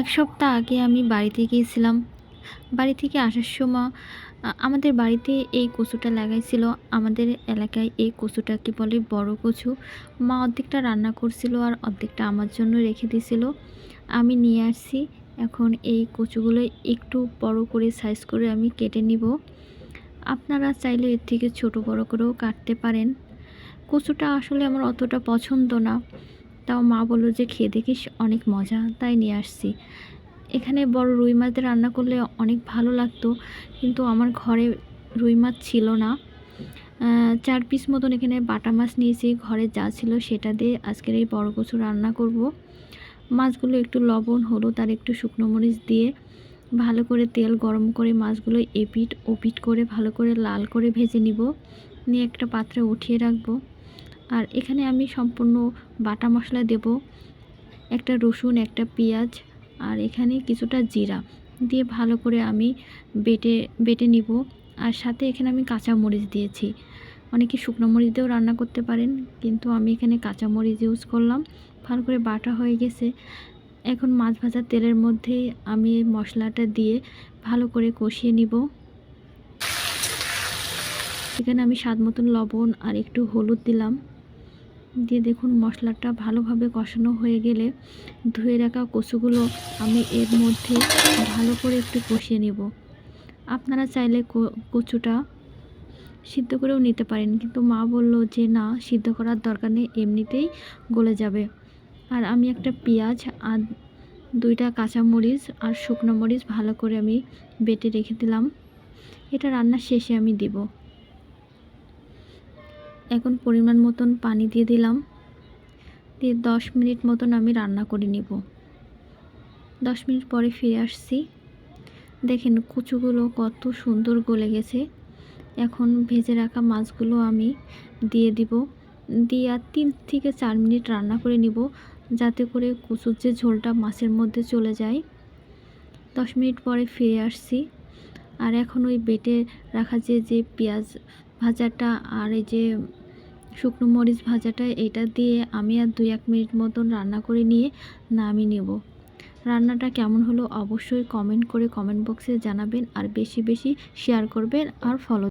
এক সপ্তাহ আগে আমি বাড়িতে গিয়েছিলাম। বাড়ি থেকে আসার সময় আমাদের বাড়িতে এই কচুটা লাগাইছিল। আমাদের এলাকায় এই কচুটাকে বলে, বড় কচু। মা অর্ধেকটা রান্না করছিল আর অর্ধেকটা আমার জন্য রেখে দিয়েছিল। আমি নিয়ে আসছি। এখন এই কচুগুলো একটু বড় করে সাইজ করে আমি কেটে নিব। আপনারা চাইলে এর থেকে ছোট বড় করেও কাটতে পারেন। কচুটা আসলে আমার অতটা পছন্দ না। তাও মা বলল যে, খেয়ে দেখিস, অনেক মজা, তাই নিয়ে আসছি। এখানে বড় রুই মাছ রান্না করলে অনেক ভালো লাগতো, কিন্তু আমার ঘরে রুই মাছ ছিল না। চার পিস মতন এখানে বাটা মাছ নিয়েছি, ঘরে যা ছিল সেটা দিয়ে আজকের এই বড় কচু রান্না করব। মাছগুলো একটু লবণ, হলুদ আর একটু শুকনো মরিচ দিয়ে ভালো করে তেল গরম করে মাছগুলো এপিট ওপিট করে ভালো করে লাল করে ভেজে নিব। নিয়ে একটা পাত্রে উঠিয়ে রাখব। আর এখানে আমি সম্পূর্ণ বাটা মশলা দেব। একটা রসুন, একটা পেঁয়াজ, আর এখানে কিছুটা জিরা দিয়ে ভালো করে আমি বেটে বেটে নিব। আর সাথে এখানে আমি কাঁচা মরিচ দিয়েছি। অনেকে শুকনো মরিচ দিয়েও রান্না করতে পারেন, কিন্তু আমি এখানে কাঁচা মরিচ ইউজ করলাম। ভালো করে বাটা হয়ে গেছে। এখন মাছ ভাজার তেলের মধ্যে আমি এই মশলাটা দিয়ে ভালো করে কষিয়ে নিব। এখানে আমি স্বাদ মতন লবণ আর একটু হলুদ দিলাম। দিয়ে দেখুন মশলাটা ভালোভাবে কষানো হয়ে গেলে ধুয়ে রাখা কচুগুলো আমি এর মধ্যে ভালো করে একটু কষিয়ে নেব। আপনারা চাইলে কচুটা সিদ্ধ করেও নিতে পারেন, কিন্তু মা বলল যে না, সিদ্ধ করার দরকার নেই, এমনিতেই গলে যাবে। আর আমি একটা পেঁয়াজ আর দুইটা কাঁচামরিচ আর শুকনো মরিচ ভালো করে আমি বেটে রেখে দিলাম। এটা রান্নার শেষে আমি দিব। এখন পরিমাণ মতন পানি দিয়ে দিলাম। দিয়ে দশ মিনিট মতন আমি রান্না করে নিব। দশ মিনিট পরে ফিরে আসছি। দেখেন কুচুগুলো কত সুন্দর গলে গেছে। এখন ভেজে রাখা মাছগুলো আমি দিয়ে দিব। দিয়ে আর তিন থেকে চার মিনিট রান্না করে নিব যাতে করে কুচুর যে ঝোলটা মাছের মধ্যে চলে যায়। দশ মিনিট পরে ফিরে আসছি। আর এখন ওই বেটে রাখা যে যে পেঁয়াজ ভাজাটা আর এই যে শুকনো মরিচ ভাজাটা এটা দিয়ে আমি আর দুই এক মিনিট মতন রান্না করে নিয়ে নামিয়ে নেব। রান্নাটা কেমন হলো অবশ্যই কমেন্ট করে কমেন্ট বক্সে জানাবেন আর বেশি বেশি শেয়ার করবেন আর ফলো